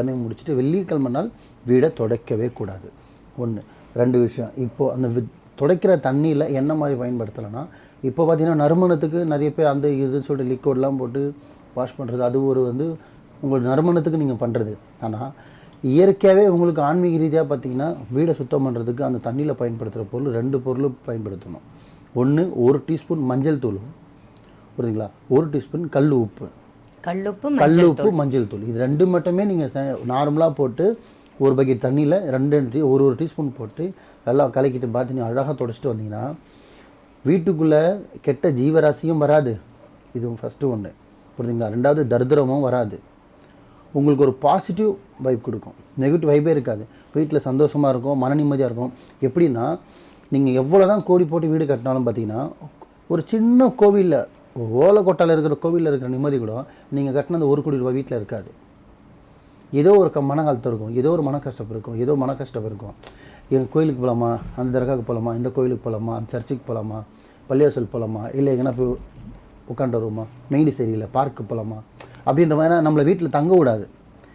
எல்லாமே முடிச்சுட்டு வெள்ளிக்கிழமை நாள் வீடை துடைக்கவே கூடாது. ஒன்று ரெண்டு விஷயம். இப்போது அந்த வி துடைக்கிற தண்ணியில் என்ன மாதிரி பயன்படுத்தலைன்னா இப்போ பார்த்தீங்கன்னா நறுமணத்துக்கு நிறைய பேர் அந்த இதுன்னு சொல்லிட்டு லிக்விட்லாம் போட்டு வாஷ் பண்ணுறது அது ஒரு வந்து உங்கள் நறுமணத்துக்கு நீங்கள் பண்ணுறது ஆனால் இயற்கையாகவே உங்களுக்கு ஆன்மீக ரீதியாக பார்த்தீங்கன்னா வீடை சுத்தம் பண்ணுறதுக்கு அந்த தண்ணியில் பயன்படுத்துகிற பொருள் ரெண்டு பொருளும் பயன்படுத்தணும். ஒன்று ஒரு டீஸ்பூன் மஞ்சள் தூள். புரியுதுங்களா ஒரு டீஸ்பூன் கல் உப்பு. கல்லுப்பு கல் உப்பு மஞ்சள் தூள். இது ரெண்டு மட்டுமே நீங்கள் நார்மலாக போட்டு ஒரு பக்கெட் தண்ணியில் ரெண்டு டீ- ஒரு ஒரு டீஸ்பூன் போட்டு எல்லாம் கலக்கிட்டு பார்த்து நீங்கள் அழகாக தொடச்சிட்டு வந்தீங்கன்னா வீட்டுக்குள்ளே கெட்ட ஜீவராசியும் வராது. இது ஃபஸ்ட்டு ஒன்று புரியுதுங்களா ரெண்டாவது தரித்திரமும் வராது. உங்களுக்கு ஒரு பாசிட்டிவ் வைப் கொடுக்கும். நெகட்டிவ் வைப்பே இருக்காது. வீட்டில் சந்தோஷமாக இருக்கும் மன நிம்மதியாக இருக்கும். எப்படின்னா நீங்கள் எவ்வளோ தான் கோடி போட்டு வீடு கட்டினாலும் பார்த்தீங்கன்னா ஒரு சின்ன கோவிலில் ஓலக்கோட்டாவில் இருக்கிற கோவிலில் இருக்கிற நிம்மதி கூட நீங்கள் கட்டின அந்த ஒரு கோடி ரூபாய் வீட்டில் இருக்காது. ஏதோ ஒரு க மன காலத்து இருக்கும். ஏதோ ஒரு மன கஷ்டம் இருக்கும். ஏதோ மன கஷ்டம் இருக்கும். எங்கள் கோயிலுக்கு போகலாமா அந்த தர்காவுக்கு போகலாமா இந்த கோயிலுக்கு போகலாமா அந்த சர்ச்சுக்கு போகலாமா பள்ளியாசல் போகலாமா இல்லை எங்கன்னா போய் உட்காந்து வருவோமா? மெயிலி சரியில்லை பார்க்கு போகலாமா அப்படின்ற மாதிரி நம்மளை வீட்டில் தங்க விடாது.